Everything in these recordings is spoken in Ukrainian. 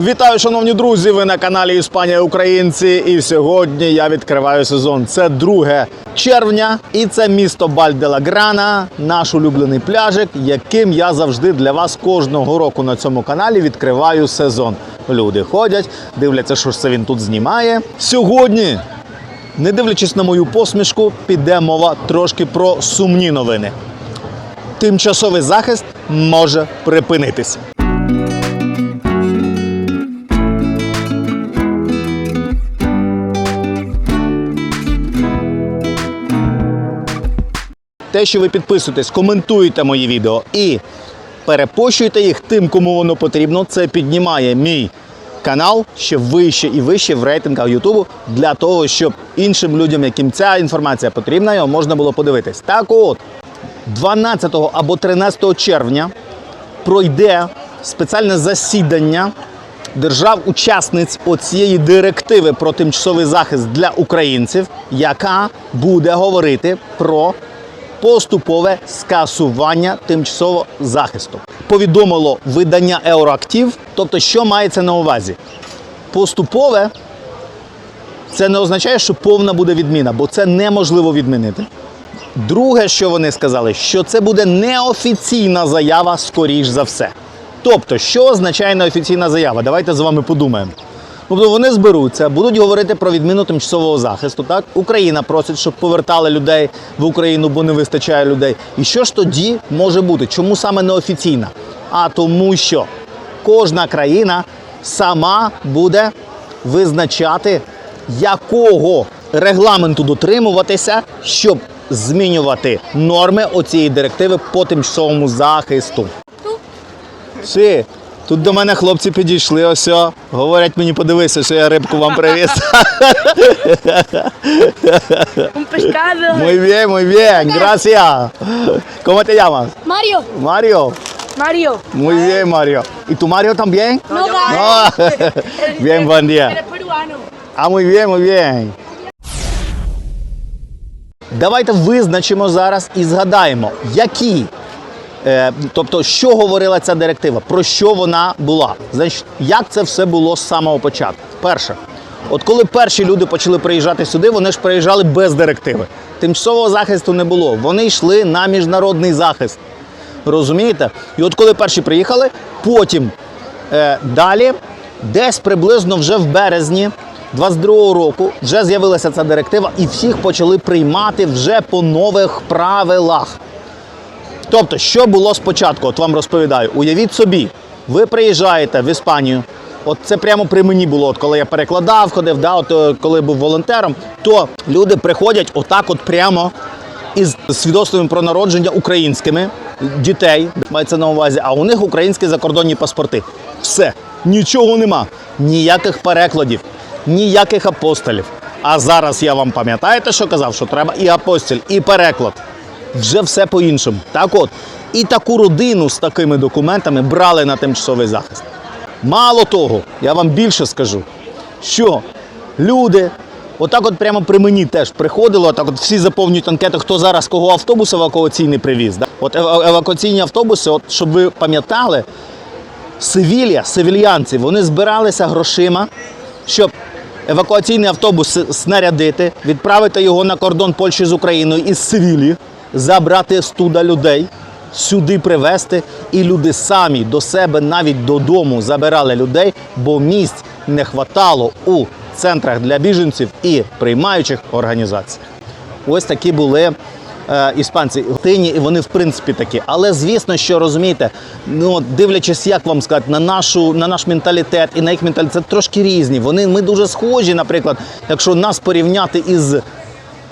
Вітаю, шановні друзі! Ви на каналі Іспанія Українці. І сьогодні я відкриваю сезон. Це 2 червня, і це місто Бальделаграна, наш улюблений пляжик, яким я завжди для вас кожного року на цьому каналі відкриваю сезон. Люди ходять, дивляться, що ж це він тут знімає. Сьогодні, не дивлячись на мою посмішку, піде мова трошки про сумні новини. Тимчасовий захист може припинитися. Те, що ви підписуєтесь, коментуєте мої відео і перепощуєте їх тим, кому воно потрібно, це піднімає мій канал ще вище і вище в рейтингах Ютубу для того, щоб іншим людям, яким ця інформація потрібна, його можна було подивитись. Так от, 12 або 13 червня пройде спеціальне засідання держав-учасниць оцієї директиви про тимчасовий захист для українців, яка буде говорити про поступове скасування тимчасового захисту. Повідомило видання Euroactiv, тобто, що мається на увазі? Поступове це не означає, що повна буде відміна, бо це неможливо відмінити. Друге, що вони сказали, що це буде неофіційна заява, скоріш за все. Тобто, що означає неофіційна заява? Давайте з вами подумаємо. Тобто вони зберуться, будуть говорити про відміну тимчасового захисту. Так, Україна просить, щоб повертали людей в Україну, бо не вистачає людей. І що ж тоді може бути? Чому саме неофіційна? А тому, що кожна країна сама буде визначати, якого регламенту дотримуватися, щоб змінювати норми оцієї директиви по тимчасовому захисту. Си, тут до мене хлопці підійшли, ось. о. Говорять мені, подивися, що я рибку вам привіз. Un pescado. Muy bien, muy bien, gracias. ¿Cómo te llamas? Mario. Mario. Mario. Muy bien, Mario. ¿Y tú, Mario, también? No, No. Bien, buen día. Eres peruano. А muy bien, muy bien. Давайте визначимо зараз і згадаємо, які. Е, тобто, що говорила ця директива, про що вона була. Значить, як це все було з самого початку? Перше, от коли перші люди почали приїжджати сюди, вони ж приїжджали без директиви. Тимчасового захисту не було. Вони йшли на міжнародний захист. Розумієте? І от коли перші приїхали, потім е, далі, десь приблизно вже в березні 22-го року, вже з'явилася ця директива, і всіх почали приймати вже по нових правилах. Тобто, що було спочатку, от вам розповідаю, уявіть собі, ви приїжджаєте в Іспанію. От це прямо при мені було, от коли я перекладав, ходив, да, от, е, коли був волонтером, то люди приходять отак, от прямо із свідоцтвами про народження українськими дітей, мається на увазі, а у них українські закордонні паспорти. Все, нічого нема, ніяких перекладів, ніяких апостолів. А зараз я вам пам'ятаєте, що казав, що треба і апостіль, і переклад вже все по-іншому. Так от, і таку родину з такими документами брали на тимчасовий захист. Мало того, я вам більше скажу, що люди, отак от прямо при мені теж приходили, отак от всі заповнюють анкети, хто зараз кого автобус евакуаційний привіз. Да? От евакуаційні автобуси, от, щоб ви пам'ятали, Севілія, севільянці, вони збиралися грошима, щоб евакуаційний автобус снарядити, відправити його на кордон Польщі з Україною із Севілії, забрати з туди людей, сюди привезти, і люди самі до себе навіть додому забирали людей, бо місць не хватало у центрах для біженців і приймаючих організаціях. Ось такі були е, іспанці тині, і вони в принципі такі. Але звісно, що розумієте, ну дивлячись, як вам сказати, на нашу на наш менталітет і на їх менталітет трошки різні. Вони ми дуже схожі, наприклад, якщо нас порівняти із.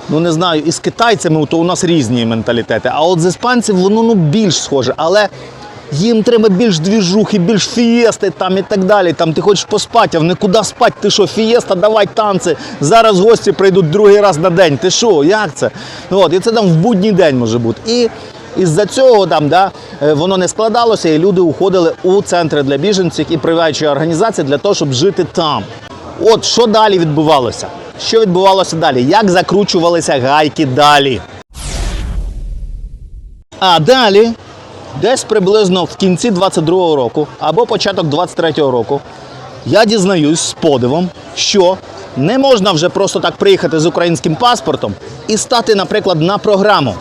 Ну не знаю, із китайцями, то у нас різні менталітети. А от з іспанців воно ну більш схоже. Але їм треба більш двіжухи, більш фієсти там і так далі. Там ти хочеш поспати, а в куди спати? Ти що, фієста, давай танці. Зараз гості прийдуть другий раз на день. Ти що, як це? От, і це там в будній день може бути. І із-за цього там, да, е, воно не складалося, і люди уходили у центри для біженців і приватні організації для того, щоб жити там. От що далі відбувалося? Що відбувалося далі? Як закручувалися гайки далі? А далі, десь приблизно в кінці 22-го року або початок 23-го року, я дізнаюсь з подивом, що не можна вже просто так приїхати з українським паспортом і стати, наприклад, на програму.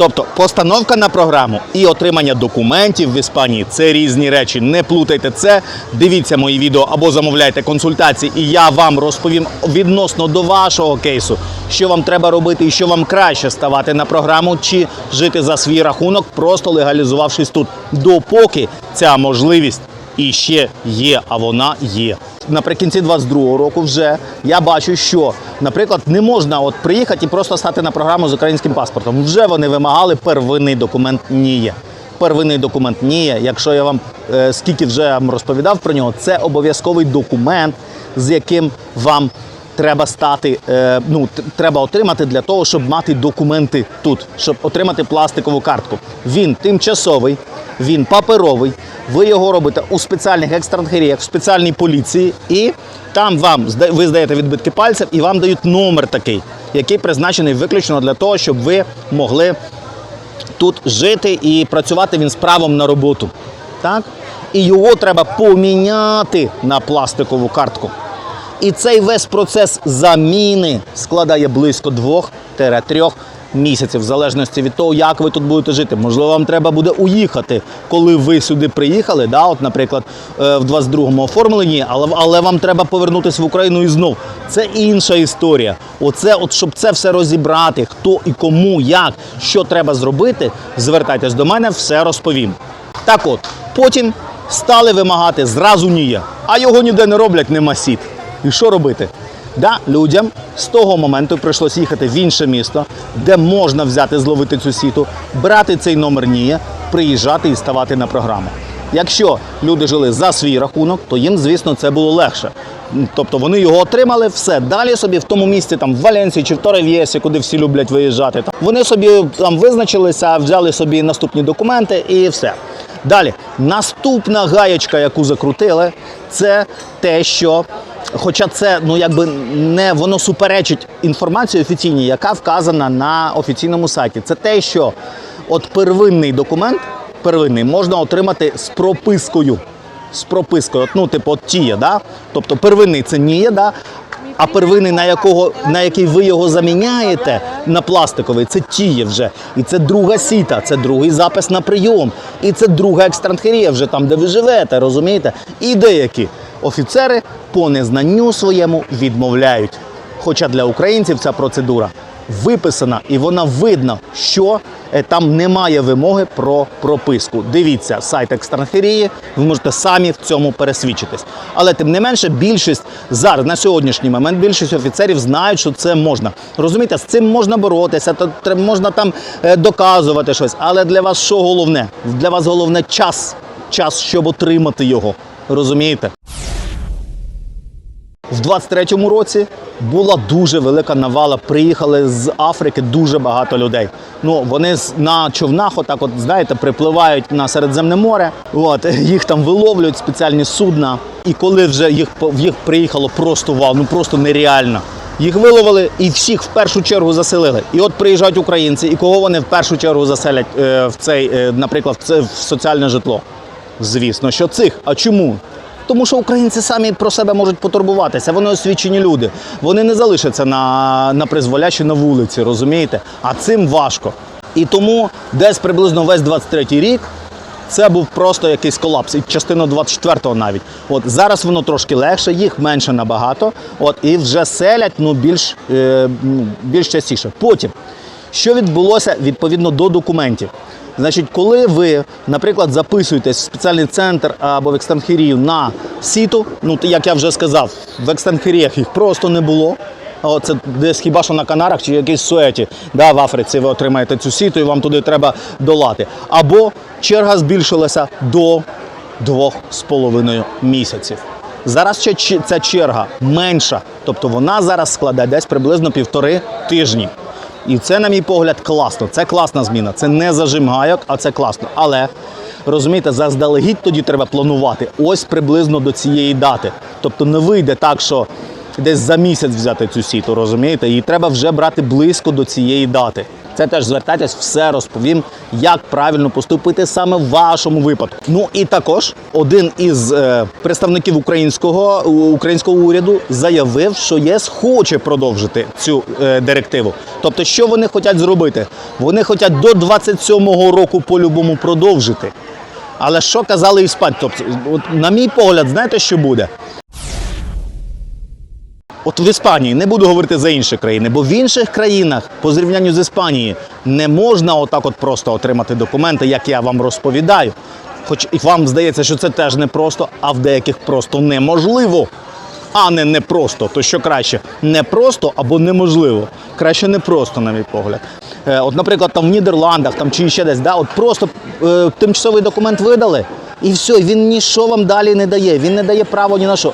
Тобто постановка на програму і отримання документів в Іспанії це різні речі. Не плутайте це. Дивіться мої відео або замовляйте консультації, і я вам розповім відносно до вашого кейсу, що вам треба робити і що вам краще ставати на програму чи жити за свій рахунок, просто легалізувавшись тут, допоки ця можливість і ще є, а вона є. Наприкінці 22-го року вже я бачу, що, наприклад, не можна от приїхати і просто стати на програму з українським паспортом. Вже вони вимагали первинний документ НІЄ. Первинний документ НІЄ, якщо я вам е, скільки вже розповідав про нього, це обов'язковий документ, з яким вам треба стати, е, ну треба отримати для того, щоб мати документи тут, щоб отримати пластикову картку. Він тимчасовий, він паперовий. Ви його робите у спеціальних екстранхеріях, в спеціальній поліції, і там вам ви здаєте відбитки пальців і вам дають номер такий, який призначений виключно для того, щоб ви могли тут жити і працювати він з правом на роботу. Так? І його треба поміняти на пластикову картку. І цей весь процес заміни складає близько 2-3 місяців, в залежності від того, як ви тут будете жити. Можливо, вам треба буде уїхати, коли ви сюди приїхали. Да? От, наприклад, е, в 22-му оформленні, але, але вам треба повернутися в Україну і знов. Це інша історія. Оце, от, щоб це все розібрати, хто і кому, як, що треба зробити, звертайтесь до мене, все розповім. Так от, потім стали вимагати зразу ніє, а його ніде не роблять, нема сіт. І що робити? Да, людям з того моменту прийшлось їхати в інше місто, де можна взяти, зловити цю сіту, брати цей номер НІЄ, приїжджати і ставати на програму. Якщо люди жили за свій рахунок, то їм, звісно, це було легше. Тобто вони його отримали, все далі собі в тому місці, там в Валенсії чи в Торев'єсі, куди всі люблять виїжджати. Там вони собі там визначилися, взяли собі наступні документи і все. Далі, наступна гаєчка, яку закрутили, це те, що, хоча це ну якби не воно суперечить інформації офіційній, яка вказана на офіційному сайті. Це те, що от первинний документ, первинний можна отримати з пропискою. З пропискою, от, ну, типу, от тіє, да? Тобто первинний це ніє, да? а первинний, на, якого, на який ви його заміняєте, на пластиковий, це тіє вже. І це друга сіта, це другий запис на прийом. І це друга екстранхерія вже там, де ви живете, розумієте? І деякі офіцери по незнанню своєму відмовляють. Хоча для українців ця процедура виписана і вона видно, що е, там немає вимоги про прописку. Дивіться сайт екстранхерії, ви можете самі в цьому пересвідчитись. Але тим не менше, більшість зараз на сьогоднішній момент більшість офіцерів знають, що це можна. Розумієте, з цим можна боротися, то можна там е, доказувати щось. Але для вас що головне? Для вас головне час, час, щоб отримати його. Розумієте? В 23-му році була дуже велика навала. Приїхали з Африки дуже багато людей. Ну вони на човнах, отак, от знаєте, припливають на Середземне море. От їх там виловлюють спеціальні судна. І коли вже їх їх приїхало просто вау, ну просто нереально. Їх виловили і всіх в першу чергу заселили. І от приїжджають українці, і кого вони в першу чергу заселять е, в цей, е, наприклад, в це в соціальне житло. Звісно, що цих. А чому? Тому що українці самі про себе можуть потурбуватися. Вони освічені люди. Вони не залишаться на, на призволяще на вулиці, розумієте? А цим важко. І тому десь приблизно весь 23-й рік це був просто якийсь колапс, і частину 24-го навіть. От зараз воно трошки легше, їх менше набагато. От і вже селять ну більш, е, більш частіше. Потім, що відбулося відповідно до документів? Значить, коли ви, наприклад, записуєтесь в спеціальний центр або в екстранхерію на сіту, ну як я вже сказав, в екстранхеріях їх просто не було. О, Це десь хіба що на Канарах чи якійсь суеті, да, в Африці ви отримаєте цю сіту і вам туди треба долати. Або черга збільшилася до двох з половиною місяців. Зараз ще ця черга менша, тобто вона зараз складає десь приблизно півтори тижні. І це, на мій погляд, класно. Це класна зміна. Це не зажим а це класно. Але розумієте, заздалегідь тоді треба планувати ось приблизно до цієї дати. Тобто не вийде так, що десь за місяць взяти цю сіту, розумієте? Її треба вже брати близько до цієї дати. Це теж звертайтесь, все розповім, як правильно поступити саме в вашому випадку. Ну і також один із е, представників українського українського уряду заявив, що ЄС хоче продовжити цю е, директиву. Тобто, що вони хочуть зробити? Вони хочуть до 27-го року по-любому продовжити. Але що казали іспанці? Тобто, от, на мій погляд, знаєте, що буде? От в Іспанії не буду говорити за інші країни, бо в інших країнах, по зрівнянню з Іспанією, не можна отак от просто отримати документи, як я вам розповідаю. Хоч і вам здається, що це теж непросто, а в деяких просто неможливо. А не непросто. То що краще? Непросто або неможливо. Краще непросто, на мій погляд. Е, от, наприклад, там в Нідерландах там, чи ще десь, да, от просто е, тимчасовий документ видали, і все, він нічого вам далі не дає. Він не дає право ні на що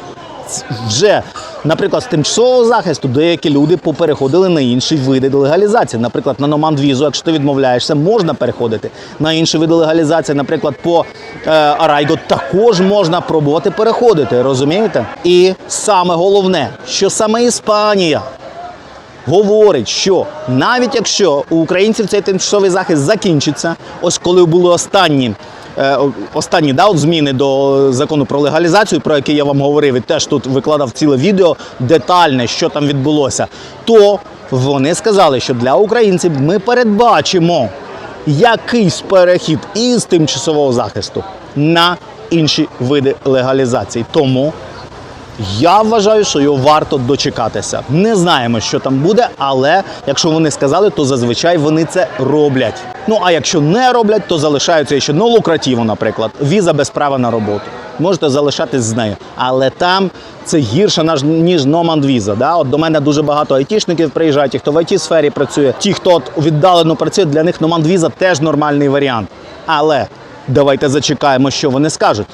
вже, наприклад, з тимчасового захисту деякі люди попереходили на інші види легалізації. Наприклад, на номанд-візу, якщо ти відмовляєшся, можна переходити на інші види легалізації. Наприклад, по е, Арайго також можна пробувати переходити, розумієте? І саме головне, що саме Іспанія говорить, що навіть якщо у українців цей тимчасовий захист закінчиться, ось коли були останні. Е, Останні да, от зміни до закону про легалізацію, про який я вам говорив, і теж тут викладав ціле відео детальне, що там відбулося. То вони сказали, що для українців ми передбачимо якийсь перехід із тимчасового захисту на інші види легалізації. Тому я вважаю, що його варто дочекатися. Не знаємо, що там буде, але якщо вони сказали, то зазвичай вони це роблять. Ну а якщо не роблять, то залишаються ще ну, лукратіво, наприклад, віза без права на роботу. Можете залишатись з нею, але там це гірше ніж номанд віза. Да? От до мене дуже багато айтішників приїжджають, ті, хто в it сфері працює, ті, хто віддалено працює, для них номанд віза теж нормальний варіант. Але давайте зачекаємо, що вони скажуть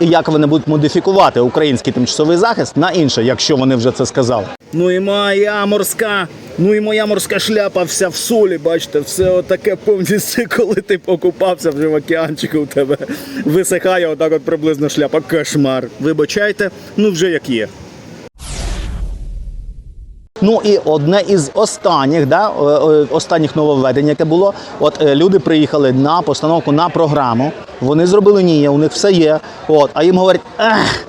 і як вони будуть модифікувати український тимчасовий захист на інше, якщо вони вже це сказали. Ну і моя морська, ну і моя морська шляпа вся в солі, бачите, все отаке повністю, коли ти покупався вже в океанчику, у тебе висихає отак от приблизно шляпа. Кошмар. Вибачайте, ну вже як є. Ну і одне із останніх, да, е, е, останніх нововведень, яке було, от е, люди приїхали на постановку на програму. Вони зробили ні, у них все є. От, а їм говорять, ех,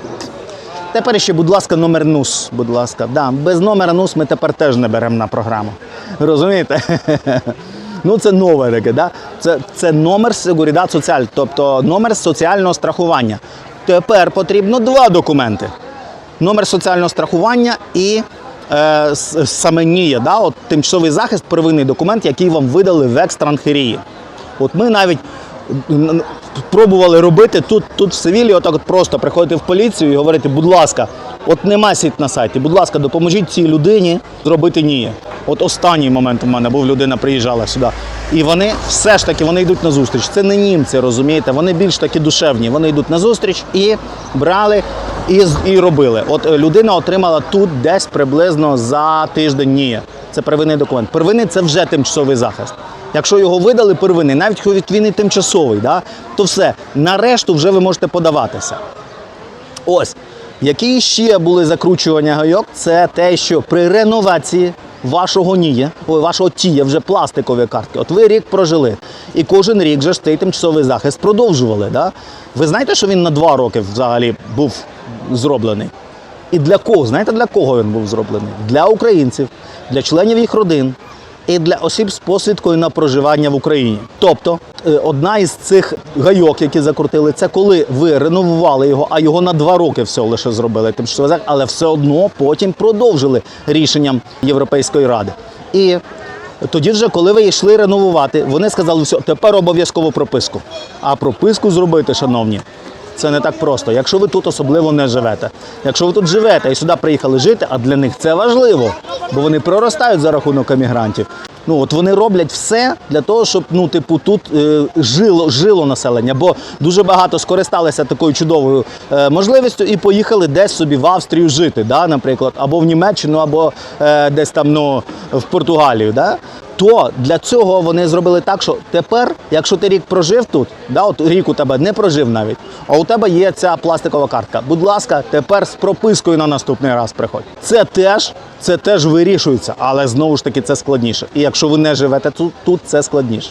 тепер ще, будь ласка, номер НУС. Будь ласка, да, без номера НУС ми тепер теж не беремо на програму. Розумієте? Ну, це нове таке, да? це, це номер Seguridad Соціаль, тобто номер соціального страхування. Тепер потрібно два документи номер соціального страхування і е, саме НІЯ, да, от тимчасовий захист, первинний документ, який вам видали в екстранхерії. От ми навіть пробували робити тут, тут в Севілі, отак от просто приходити в поліцію і говорити, будь ласка, от нема сіт на сайті, будь ласка, допоможіть цій людині зробити НІЯ. От останній момент у мене був, людина приїжджала сюди. І вони все ж таки вони йдуть на зустріч. Це не німці, розумієте? Вони більш таки душевні. Вони йдуть на зустріч і брали і, і робили. От е, людина отримала тут десь приблизно за тиждень ні. Це первинний документ. Первинний це вже тимчасовий захист. Якщо його видали первинний, навіть він і тимчасовий, да, то все. Нарешту вже ви можете подаватися. Ось. Які ще були закручування гайок, це те, що при реновації вашого НІЄ, вашого тія, вже пластикові картки. От ви рік прожили, і кожен рік же ж цей тимчасовий захист продовжували. Да? Ви знаєте, що він на два роки взагалі був зроблений? І для кого? Знаєте, для кого він був зроблений? Для українців, для членів їх родин і для осіб з посвідкою на проживання в Україні. Тобто, е, одна із цих гайок, які закрутили, це коли ви реновували його, а його на два роки всього лише зробили тимчасовий захист, але все одно потім продовжили рішенням Європейської ради. І тоді, вже, коли ви йшли реновувати, вони сказали, все, тепер обов'язково прописку. А прописку зробити, шановні, це не так просто. Якщо ви тут особливо не живете. Якщо ви тут живете і сюди приїхали жити, а для них це важливо, бо вони проростають за рахунок емігрантів. Ну от вони роблять все для того, щоб ну, типу, тут е, жило, жило населення, бо дуже багато скористалися такою чудовою е, можливістю і поїхали десь собі в Австрію жити, да, наприклад, або в Німеччину, або е, десь там ну, в Португалію. Да? То для цього вони зробили так, що тепер, якщо ти рік прожив тут, да, от рік у тебе не прожив навіть, а у тебе є ця пластикова картка. Будь ласка, тепер з пропискою на наступний раз приходь. Це теж Це теж вирішується, але знову ж таки це складніше. І якщо ви не живете тут, тут це складніше.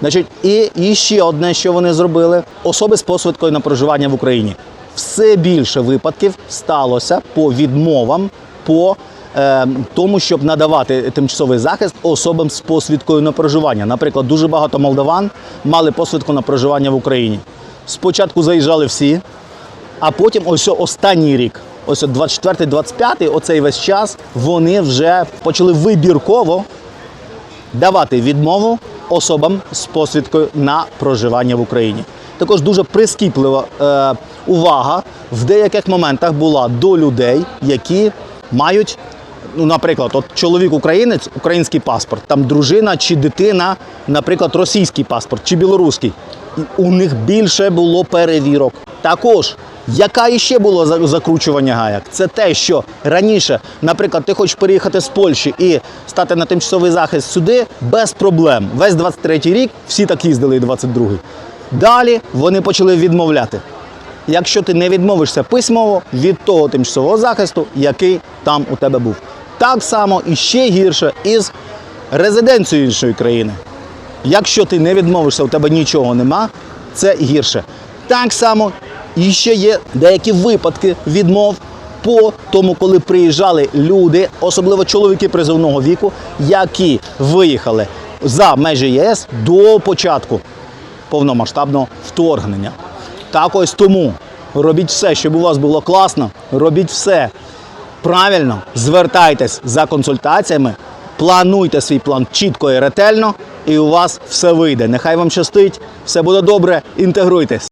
Значить, і, і ще одне, що вони зробили: особи з посвідкою на проживання в Україні. Все більше випадків сталося по відмовам по тому, щоб надавати тимчасовий захист особам з посвідкою на проживання. Наприклад, дуже багато молдаван мали посвідку на проживання в Україні. Спочатку заїжджали всі, а потім ось останній рік, ось 24-25, оцей весь час, вони вже почали вибірково давати відмову особам з посвідкою на проживання в Україні. Також дуже прискіплива е, увага в деяких моментах була до людей, які мають, ну, наприклад, от чоловік українець, український паспорт, там дружина чи дитина, наприклад, російський паспорт чи білоруський. У них більше було перевірок. Також яка іще було за- закручування гаяк? Це те, що раніше, наприклад, ти хочеш переїхати з Польщі і стати на тимчасовий захист сюди без проблем. Весь 23-й рік всі так їздили, і 22-й. Далі вони почали відмовляти. Якщо ти не відмовишся письмово від того тимчасового захисту, який там у тебе був. Так само і ще гірше із резиденцією іншої країни. Якщо ти не відмовишся, у тебе нічого нема, це гірше. Так само і ще є деякі випадки відмов по тому, коли приїжджали люди, особливо чоловіки призовного віку, які виїхали за межі ЄС до початку повномасштабного вторгнення. Так ось тому робіть все, щоб у вас було класно, робіть все правильно, звертайтесь за консультаціями, плануйте свій план чітко і ретельно, і у вас все вийде. Нехай вам щастить, все буде добре, інтегруйтесь.